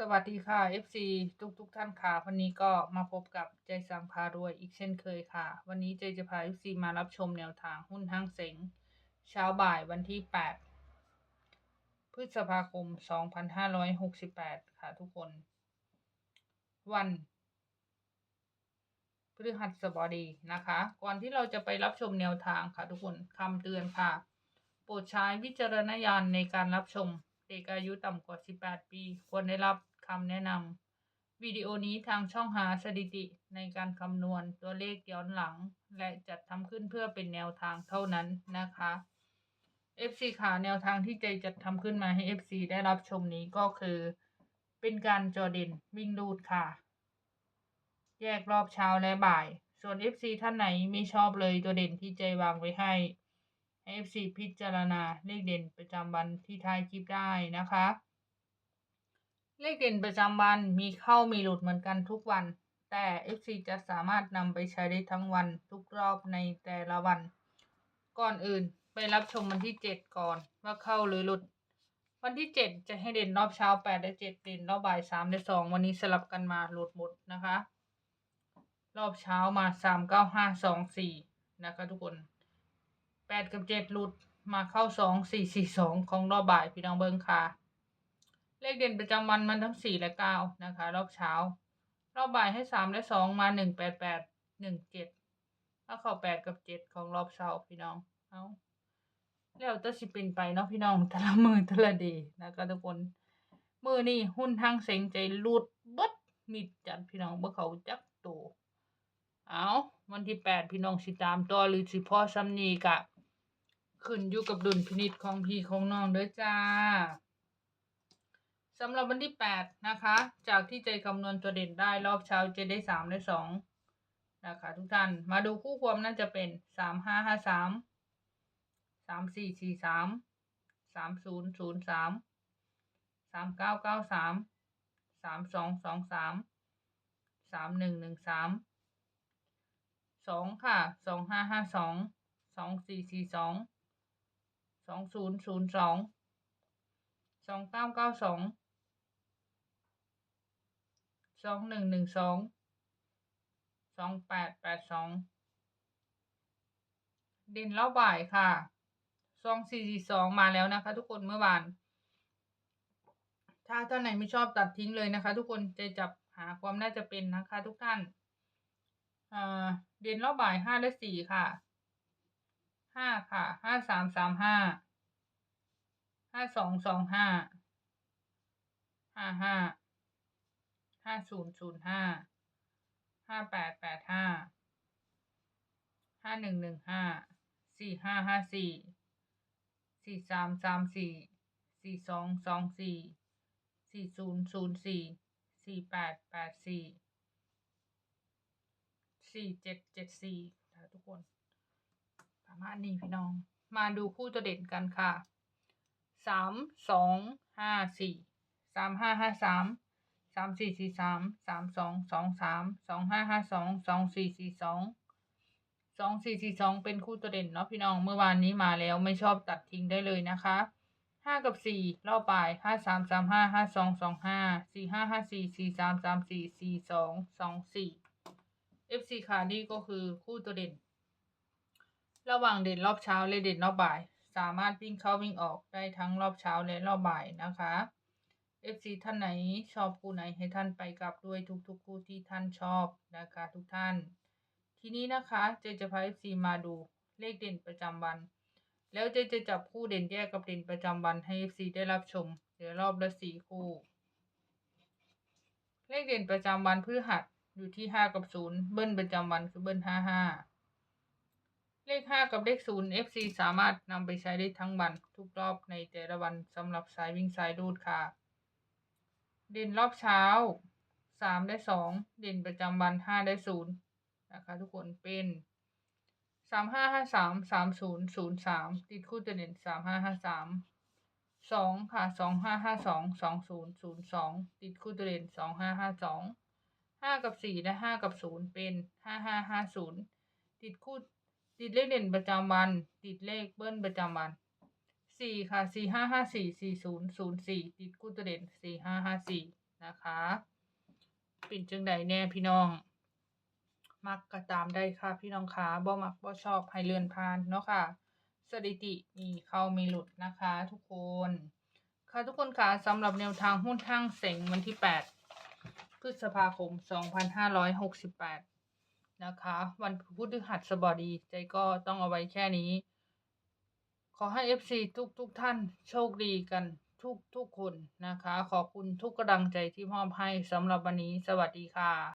สวัสดีค่ะ FC ทุกทุกๆท่านค่ะ วันนี้ก็มาพบกับใจสังพารวยอีกเช่นเคยค่ะ วันนี้ใจจะพา FC มารับชมแนวทางหุ้นห้างเสงเช้าบ่ายวันที่ 8 พฤษภาคม 2568 ค่ะทุกคน วันพฤหัสบดีนะคะ ก่อนที่เราจะไปรับชมแนวทางค่ะทุกคนคำเตือนค่ะ โปรดใช้วิจารณญาณในการรับชม เด็กอายุต่ำกว่า 18 ปี ควรได้รับคำแนะนำวิดีโอนี้ทางช่องหาสถิติในการคำนวณตัวเลขย้อนหลัง และจัดทำขึ้นเพื่อเป็นแนวทางเท่านั้นนะคะ FC ค่ะแนวทางที่ใจจัดทำขึ้นมาให้ FC ได้รับชมนี้ก็คือ เป็นการจอเด่นวิ่งรูดค่ะ แยกรอบเช้าและบ่าย ส่วน FC ท่านไหนไม่ชอบเลยตัวเด่นที่ใจวางไว้ให้ให้ FC พิจารณาเลขเด่นประจำวันที่ท้ายคลิปได้นะคะ เลขเด่นประจำวันมีเข้ามีหลุดเหมือนกันทุกวัน แต่ FC จะสามารถนำไปใช้ได้ทั้งวันทุกรอบในแต่ละวัน ก่อนอื่นไปรับชมวันที่ 7 ก่อนว่าเข้าหรือหลุด วันที่ 7 จะให้เด่นรอบเช้า 8 และ 7 เด่นรอบบ่าย 3 และ 2 วันนี้สลับกันมาหลุดหมดนะคะ รอบเช้ามา 3 9 5 2 4 นะคะทุกคน 8กับ7หลุดมาเข้า2 4 4 2ของรอบบ่ายพี่น้องเบิงค่ะ เลขเด่นประจำวันมันทั้ง4และ9นะคะ รอบเช้า รอบบ่ายให้3และ2มา1 8 8 1 7แปดแปดหนึ่งเจ็ดแล้วเข้า8กับ7ของรอบเช้าพี่น้องเอาแล้วแตัสิเป็นไปเนาะพี่น้องแต่ละมือแต่ละดีนะคะทุกคนมือนี่หุ้นทางเซ็งใจหลุดบดมิดจัดพี่น้องบ่เขาจักโตเอาวันที่แปดพี่น้องสิตามต่อหรือสิพ่อซ้ำนีกะ ขึ้นอยู่กับดุลพินิจของพี่ของน้องเด้อจ้าสำหรับวันที่แปดนะคะ จากที่ใจคำนวณตัวเด่นได้รอบเช้าจะได้สามได้สองนะคะ ทุกท่าน มาดูคู่ความน่าจะเป็นสามห้าห้าสามสามสี่สี่สามสามศูนย์ศูนย์สามสามเก้าเก้าสามสามสองสองสามสามหนึ่งหนึ่งสามสองค่ะสองห้าห้าสอง สองศูนย์ศูนย์สองสองเก้าเก้าสองสองหนึ่งหนึ่งสองสองแปดแปดสองเด่นเล่าบ่ายค่ะสองสี่สี่สองมาแล้วนะคะ ทุกคนเมื่อวาน ถ้าท่านไหนไม่ชอบตัดทิ้งเลยนะคะ ทุกคนจะจับหาความน่าจะเป็นนะคะ ทุกท่านเด่นรอบบ่ายห้าและสี่ค่ะ ห้าค่ะห้าสามสามห้าห้าสองสองห้าห้าห้าห้าศูนย์ศูนย์ห้าห้าแปดแปดห้าห้าหนึ่งหนึ่งห้าสี่ห้าห้าสี่สี่สามสามสี่สี่สองสองสี่สี่ศูนย์ศูนย์สี่สี่แปดแปดสี่สี่เจ็ดเจ็ดสี่ทุกคน ประมาณนี้พี่น้อง มาดูคู่ตัวเด่นกันค่ะสามสองห้าสี่สามห้าห้าสามสามสี่สี่สามสามสองสองสามสองห้าห้าสองสองสี่สี่สองสองสี่สี่สองเป็นคู่ตัวเด่นเนาะพี่น้องเมื่อวานนี้มาแล้วไม่ชอบตัดทิ้งได้เลยนะคะห้ากับสี่รอบบ่ายห้าสามสามห้าห้าสองสองห้าสี่ห้าห้าสี่สี่สามสามสี่สี่สองสองสี่ FC ค่ะนี่ก็คือคู่ตัวเด่น ระหว่างเด่นรอบเช้าและเด่นรอบบ่าย สามารถวิ่งเข้าวิ่งออกได้ทั้งรอบเช้าและรอบบ่ายนะคะ FC ท่านไหนชอบคู่ไหนให้ท่านไปกลับด้วยทุกๆคู่ที่ท่านชอบนะคะทุกท่าน ทีนี้นะคะเจจะพา FC มาดูเลขเด่นประจำวัน แล้วเจจะจับคู่เด่นแยกกับเด่นประจำวันให้ FC ได้รับชมเดี๋ยวรอบละสี่คู่ เลขเด่นประจำวันพฤหัสอยู่ที่ห้ากับศูนย์เบิ้ลประจำวันคือเบิ้ลห้าห้า เลขห้ากับเลขศูนย์ FC สามารถนำไปใช้ได้ทั้งวัน ทุกรอบในแต่ละวันสำหรับสายวิ่งสายรูดค่ะ เด่นรอบเช้าสามได้สองเด่นประจำวันห้าได้ศูนย์นะคะ ทุกคนเป็นสามห้าห้าสามสามศูนย์ศูนย์สามติดคู่ตัวเด่นสามห้าห้าสามสองค่ะสองห้าห้าสองสองศูนย์ศูนย์สองติดคู่ตัวเด่นสองห้าห้าสองห้ากับสี่และห้ากับศูนย์เป็นห้าห้าห้าศูนย์ติดคู่ ติดเลขเด่นประจำวัน ติดเลขเบิ้ลประจำวันสี่ค่ะสี่ห้าห้าสี่สี่ศูนย์ศูนย์สี่ติดคู่ตัวเด่นสี่ห้าห้าสี่นะคะเป็นจังใดแน่พี่น้อง มักก็ตามได้ค่ะพี่น้องขาบ่มักบ่ชอบให้เลื่อนผ่านเนาะค่ะ สถิติมีเข้ามีหลุดนะคะ ทุกคน ค่ะทุกคนค่ะสำหรับแนวทางหุ้นห้งเสงวันที่ 8 พฤษภาคม 2568 นะคะ วันพุธหัสบดีใจก็ต้องเอาไว้แค่นี้ ขอให้ FC ทุกทุกท่านโชคดีกันทุกทุกคนนะคะ ขอบคุณทุกกำลังใจที่มอบให้สำหรับวันนี้ สวัสดีค่ะ